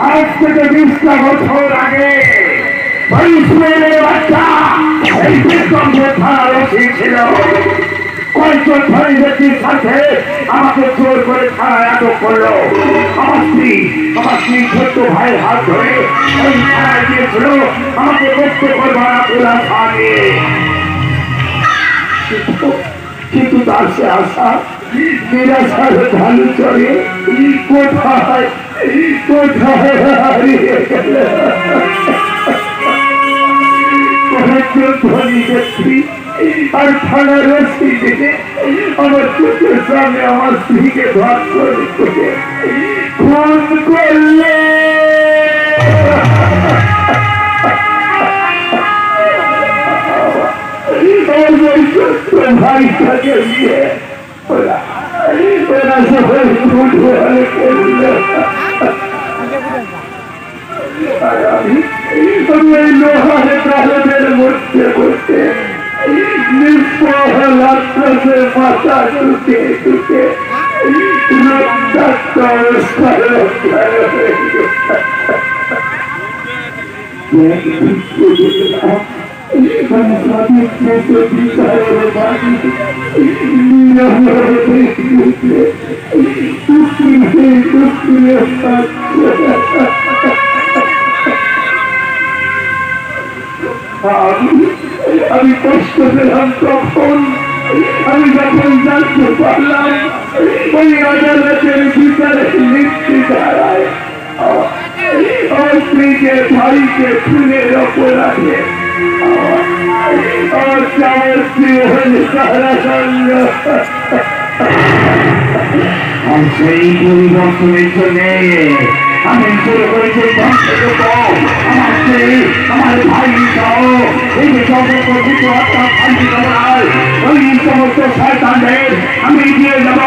আজ থেকে বিশটা বছর আগে বাচ্চা এই থানার ওসি ছিল কয়েকজন ধনী ব্যক্তির সাথে আমাকে জোর করে থানায় আটক করল। আমার স্ত্রী আমার স্ত্রী ছোট্ট ভাইয়ের হাত ধরে ওই থানায় গিয়েছিল। আমাকে মুক্ত করবার আকুলা নিয়ে কিন্তু- তার সে আশা, নিরাশার ঢালু চলে কোথায় কোথায় হারিয়ে গেল ধনী ব্যক্তি আর থানার রসি দিনে আমার চোখের সামনে আমার স্ত্রীকে ধর্ষণ করে খুন করলে ভাইটাকে নিয়ে ওরা ওরা সবাই খুন লাগতেছে মাথা টুকে টুকে রক্তাক্ত অবস্থায় আমি কষ্ট পেলাম তখন। আমি যখন জানতে পারলাম, ওই আদালতের ভিতরে মৃত্যু দাঁড়ায় স্ত্রীকে ভাইকে হলে সারা সঙ্গ সেই পরিবর্তনের জন্য আমি শুরু করেছি। আমার স্ত্রী আমার ভাই সহ এই শান্তি করার ওই সমস্ত শয়তানদের আমি দিয়ে যাব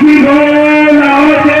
জীবন হতে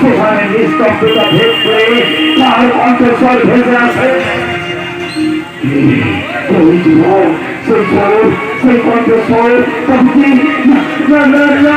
সেখানে নিস্তব্ধতা ভেদ করে তার কণ্ঠস্বর ভেসে আসে। ওই জীবন সেই স্বর, সেই কণ্ঠস্বর তখন না না না।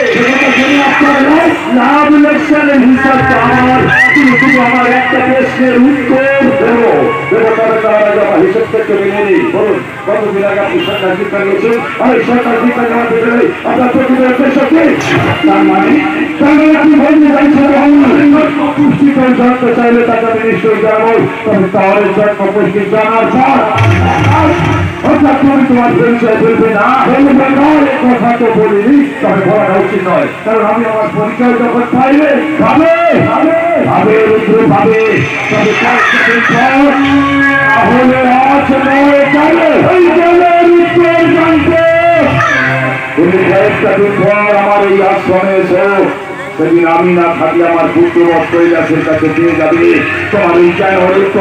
লাভ লোকসানের হিসাব তো আমার তুমি শুধু আমার একটা প্রশ্নের উত্তর দেবো দেবো তবে তার আমার হিসাব থেকে মেনে নিই বলুন কতদিন আগে আপনি সরকার সরকার মানে মানে চাইলে তাকে আমি জন্ম পুষ্টি জানার তুমি তোমার পরিচয় বলবে না। বলবে না এ কথা তো বলিনি তবে বলাটা উচিত নয়। কারণ আমি আমার পরিচয় যখন পাইবে ভাবে ভাবে ভাবে রুদ্র ভাবে তবে কয়েকটা দিন পর তাহলে আজ নয় কালে এই গেলে রুদ্রের জানতে তুমি কয়েকটা দিন পর আমার এই আশ্রমে এসো। সেদিন আমি না থাকি আমার পুত্র কৈলাসের কাছে যাবে? তোমার এই জ্ঞান হরিত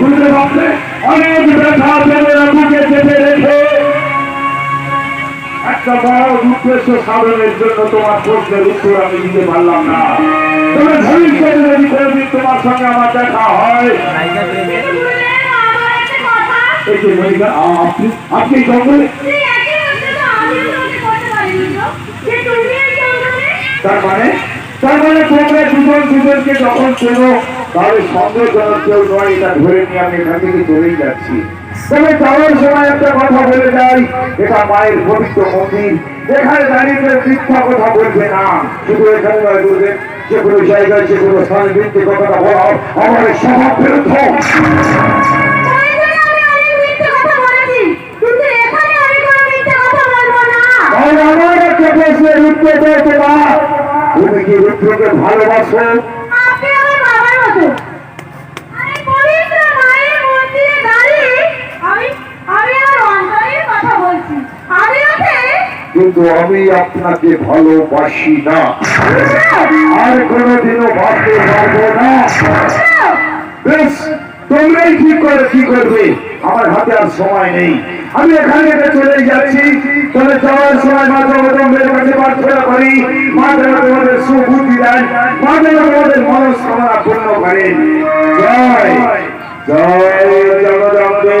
বুঝতে পারলে? অনেক ব্যথা চেপে রেখে আপনি জঙ্গলে? তার মানে? তার মানে তোমরা দুজন দুজনকে যখন চেনো, তাহলে সন্দেহজনক কেউ নয়, এটা ধরে নিয়ে আমি এখান থেকে চলেই যাচ্ছি। তবে যাওয়ার সময় একটা কথা বলে যাই, এটা মায়ের পবিত্র মন্দির। এখানে দাঁড়িয়ে মিথ্যা কথা বলবে না। শুধু এখানে নয় বলবেন যে কোনো জায়গায়, যে কোনো স্থানে মিথ্যে কথাটা বলা আমার স্বভাব বিরুদ্ধ। ওই জন্য আমি অনেক কিন্তু আমি আপনাকে ভালোবাসি না আর কোনোদিনও ভাবতে পারব না তোমরাই ঠিক করে কি করবে আমার হাতে আর সময় নেই আমি এখান চলে যাচ্ছি তবে যাওয়ার সময় মাঝে মাঝে তোমাদের কাছে প্রার্থনা করি মাঝে মাঝে তোমাদের সুবুদ্ধি দেন মাঝে মাঝে তোমাদের মনস্কামনা পূর্ণ করেন জয় জয় জগদম্বে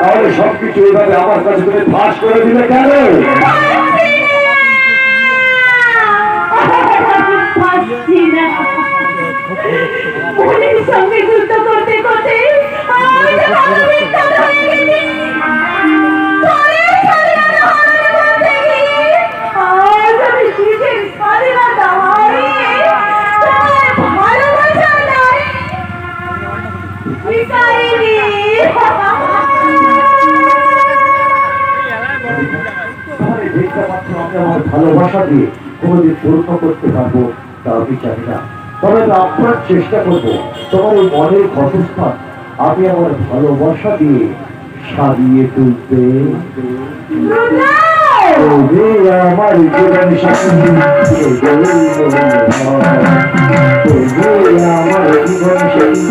তাহলে সবকিছু এইভাবে আমার কাছে তুমি ফাঁস করে দিলে কেন? সঙ্গে যুদ্ধ করতে করতে? তা জানি না তবে তো আপনার চেষ্টা করব তোমার ওই মনের ক্ষতস্থান আমি আমার ভালোবাসা দিয়ে সারিয়ে তুলতে আমার জীবন সাথী আমার জীবন সাথী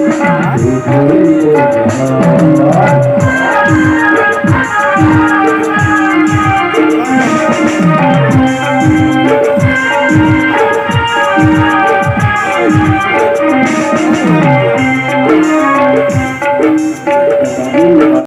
la